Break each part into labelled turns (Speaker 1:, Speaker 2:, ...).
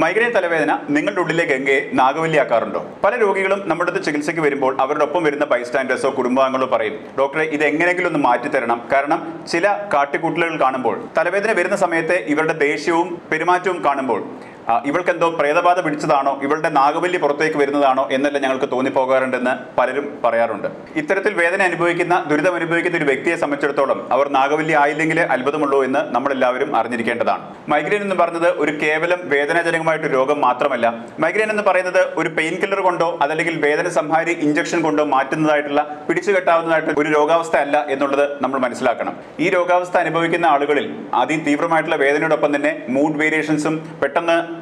Speaker 1: Migraine തലവേദന നിങ്ങളുടെ ഉള്ളിലെ ഗംഗയെ നാഗവല്ലിയാക്കാറുണ്ടോ? പല രോഗികളും നമ്മുടെ അടുത്ത് ചികിത്സയ്ക്ക് വരുമ്പോൾ അവരുടെ ഒപ്പം വരുന്ന ബൈസ്റ്റാൻഡേഴ്സോ കുടുംബാംഗങ്ങളോ പറയും ഡോക്ടറെ ഇത് എങ്ങനെയെങ്കിലും ഒന്ന് മാറ്റിത്തരണം കാരണം ചില കാട്ടിക്കൂട്ടലുകൾ കാണുമ്പോൾ തലവേദന വരുന്ന സമയത്ത് ഇവരുടെ ദേഷ്യവും പെരുമാറ്റവും കാണുമ്പോൾ ആ, ഇവൾക്കെന്തോ പ്രേതബാധ പിടിച്ചതാണോ? ഇവളുടെ നാഗവല്ലി പുറത്തേക്ക് വരുന്നതാണോ? എന്നല്ല ഞങ്ങൾക്ക് തോന്നിപ്പോകാറുണ്ടെന്ന് പലരും പറയാറുണ്ട്. ഇത്തരത്തിൽ വേദന അനുഭവിക്കുന്ന ദുരിതം അനുഭവിക്കുന്ന ഒരു വ്യക്തിയെ സംബന്ധിച്ചിടത്തോളം അവർ നാഗവല്ലി ആയില്ലെങ്കിൽ അത്ഭുതമുള്ളൂ എന്ന് നമ്മളെല്ലാവരും അറിഞ്ഞിരിക്കേണ്ടതാണ്. മൈഗ്രെയിൻ എന്ന് പറഞ്ഞത് ഒരു കേവലം വേദനാജനകമായിട്ട് രോഗം മാത്രമല്ല. മൈഗ്രെയിൻ എന്ന് പറയുന്നത് ഒരു പെയിൻ കില്ലർ കൊണ്ടോ അതല്ലെങ്കിൽ വേദന സംഹാരി ഇഞ്ചക്ഷൻ കൊണ്ടോ മാറ്റുന്നതായിട്ടുള്ള പിടിച്ചുകെട്ടാവുന്നതായിട്ട് ഒരു രോഗാവസ്ഥ അല്ല എന്നുള്ളത് നമ്മൾ മനസ്സിലാക്കണം. ഈ രോഗാവസ്ഥ അനുഭവിക്കുന്ന ആളുകളിൽ അതിതീവ്രമായിട്ടുള്ള വേദനയോടൊപ്പം തന്നെ മൂഡ് വേരിയേഷൻസും പെട്ടെന്ന്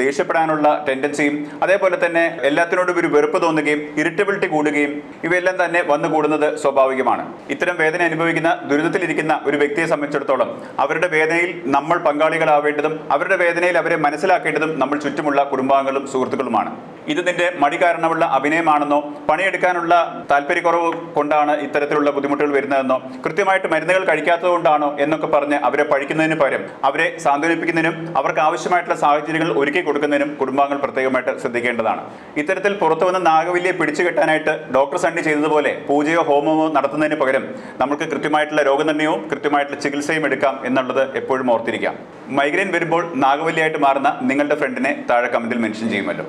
Speaker 1: ദേഷ്യപ്പെടാനുള്ള ടെൻഡൻസിയും അതേപോലെ തന്നെ എല്ലാത്തിനോടും ഒരു വെറുപ്പ് തോന്നുകയും ഇറിറ്റബിലിറ്റി കൂടുകയും ഇവയെല്ലാം തന്നെ വന്നു കൂടുന്നത് സ്വാഭാവികമാണ്. ഇത്തരം വേദന അനുഭവിക്കുന്ന ദുരിതത്തിലിരിക്കുന്ന ഒരു വ്യക്തിയെ സംബന്ധിച്ചിടത്തോളം അവരുടെ വേദനയിൽ നമ്മൾ പങ്കാളികളാവേണ്ടതും അവരുടെ വേദനയിൽ അവരെ മനസ്സിലാക്കേണ്ടതും നമ്മൾ ചുറ്റുമുള്ള കുടുംബാംഗങ്ങളും സുഹൃത്തുക്കളുമാണ്. ഇത് നിന്റെ മടി കാരണമുള്ള അഭിനയമാണെന്നോ പണിയെടുക്കാനുള്ള താല്പര്യക്കുറവ് കൊണ്ടാണ് ഇത്തരത്തിലുള്ള ബുദ്ധിമുട്ടുകൾ വരുന്നതെന്നോ കൃത്യമായിട്ട് മരുന്നുകൾ കഴിക്കാത്തത് കൊണ്ടാണോ എന്നൊക്കെ പറഞ്ഞ് അവരെ പഴിക്കുന്നതിന് പകരം അവരെ സാന്ത്വനിപ്പിക്കുന്നതിനും അവർക്ക് ആവശ്യമായിട്ടുള്ള സാഹചര്യങ്ങൾ ഒരുക്കി കൊടുക്കുന്നതിനും കുടുംബാംഗങ്ങൾ പ്രത്യേകമായിട്ട് ശ്രദ്ധിക്കേണ്ടതാണ്. ഇത്തരത്തിൽ പുറത്തു വന്ന നാഗവല്ലിയെ പിടിച്ചു കെട്ടാനായിട്ട് ഡോക്ടർ സണ്ണി ചെയ്തതുപോലെ പൂജയോ ഹോമമോ നടത്തുന്നതിന് പകരം നമുക്ക് കൃത്യമായിട്ടുള്ള രോഗനിർണയവും കൃത്യമായിട്ടുള്ള ചികിത്സയും എടുക്കാം എന്നുള്ളത് എപ്പോഴും ഓർത്തിരിക്കാം. മൈഗ്രെയിൻ വരുമ്പോൾ നാഗവല്ലിയായിട്ട് മാറുന്ന നിങ്ങളുടെ ഫ്രണ്ടിനെ താഴെ കമന്റിൽ മെൻഷൻ ചെയ്യുമല്ലോ.